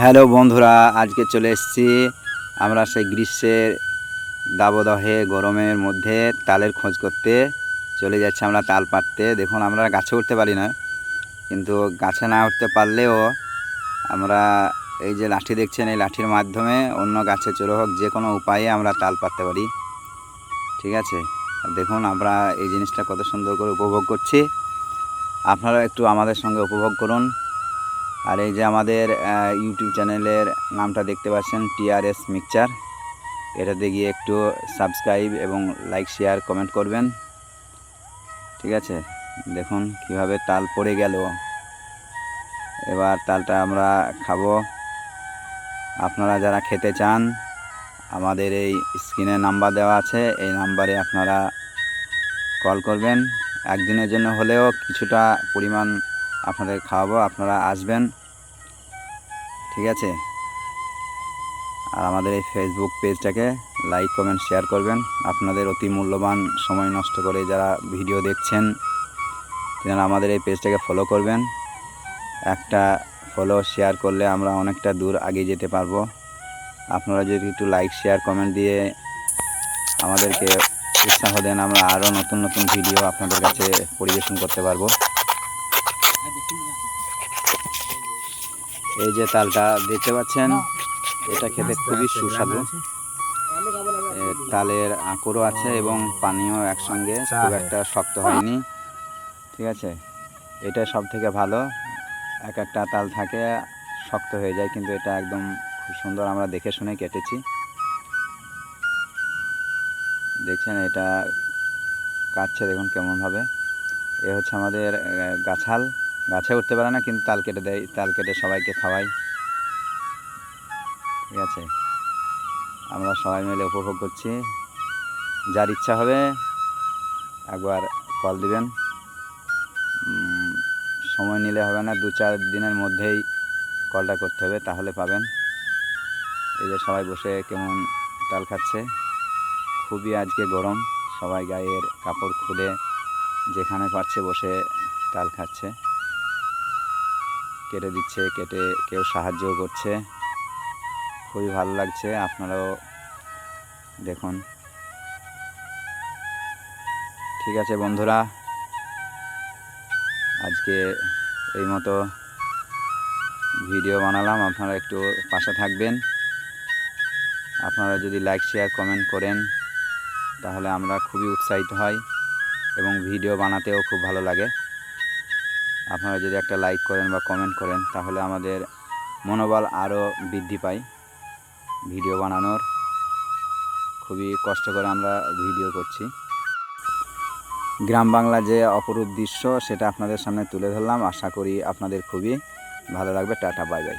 Hello বন্ধুরা, আজকে চলে এসেছি আমরা সেই গ্রীষ্মের দাবদহে, গরমের মধ্যে তালের খোঁজ করতে। চলে যাচ্ছি আমরা তাল পাড়তে। দেখুন, আমরা গাছে উঠতে পারি না, কিন্তু গাছে না উঠতে পারলেও আমরা এই যে লাঠি দেখছেন, এই লাঠির মাধ্যমে অন্য গাছে চলে হোক, যে কোনো উপায়ে আমরা তাল পারতে পারি। ঠিক আছে? দেখুন, আমরা এই জিনিসটা কত সুন্দর করে উপভোগ করছি। আপনারা একটু আমাদের সঙ্গে উপভোগ করুন। আর এই যে আমাদের ইউটিউব চ্যানেলের নামটা দেখতে পাচ্ছেন টিআরএস মিক্সচার এটাতে গিয়ে একটু সাবস্ক্রাইব এবং লাইক শেয়ার কমেন্ট করবেন। ঠিক আছে? দেখুন কীভাবে তাল পড়ে গেল। এবার তালটা আমরা খাব। আপনারা যারা খেতে চান, আমাদের এই স্ক্রিনে নাম্বার দেওয়া আছে। এই নাম্বারে আপনারা কল করবেন। একদিনের জন্য হলেও কিছুটা পরিমাণ আপনাদের খাওয়াবো। আপনারা আসবেন। ঠিক আছে? আর আমাদের এই ফেসবুক পেজটাকে লাইক কমেন্ট শেয়ার করবেন। আপনাদের অতি মূল্যবান সময় নষ্ট করে যারা ভিডিও দেখছেন তেনারা আমাদের এই পেজটাকে ফলো করবেন। একটা ফলো শেয়ার করলে আমরা অনেকটা দূর আগে যেতে পারব। আপনারা যদি একটু লাইক শেয়ার কমেন্ট দিয়ে আমাদেরকে উৎসাহ দেন, আমরা আরও নতুন নতুন ভিডিও আপনাদের কাছে পরিবেশন করতে পারব। এই যে তালটা দেখতে পাচ্ছেন এটা খেতে খুবই সুস্বাদু। তালের আঁকুরও আছে এবং পানিও একসঙ্গে খুব একটা শক্ত হয়নি। ঠিক আছে? এটা সব থেকে ভালো। এক একটা তাল থাকে শক্ত হয়ে যায় কিন্তু এটা একদম খুব সুন্দর আমরা দেখে শুনে কেটেছি। দেখছেন এটা কাটছে দেখুন কেমনভাবে। এ হচ্ছে আমাদের গাছাল। গাছে উঠতে পারে না, কিন্তু তাল কেটে দেয়, তাল কেটে সবাইকে খাওয়াই। ঠিক আছে? আমরা সবাই মিলে উপভোগ করছি। যার ইচ্ছা হবে একবার কল দিবেন। সময় নিলে হবে না, দু চার দিনের মধ্যেই কলটা করতে হবে, তাহলে পাবেন। এই যে সবাই বসে কেমন তাল খাচ্ছে। খুবই আজকে গরম, সবাই গায়ের কাপড় খুলে যেখানে পারছে বসে তাল খাচ্ছে। কেটে দিচ্ছে, কেটে কেউ সাহায্যও করছে। খুবই ভালো লাগছে, আপনারাও দেখুন। ঠিক আছে বন্ধুরা, আজকে এই মতো ভিডিও বানালাম, আপনারা একটু পাশে থাকবেন। আপনারা যদি লাইক, শেয়ার, কমেন্ট করেন, তাহলে আমরা খুবই উৎসাহিত হই এবং ভিডিও বানাতেও খুব ভালো লাগে। আপনারা যদি একটা লাইক করেন বা কমেন্ট করেন, তাহলে আমাদের মনোবল আরও বৃদ্ধি পায় ভিডিও বানানোর। খুবই কষ্ট করে আমরা ভিডিও করছি। গ্রাম বাংলা যে অপরূপ দৃশ্য, সেটা আপনাদের সামনে তুলে ধরলাম। আশা করি আপনাদের খুবই ভালো লাগবে। Tata bye bye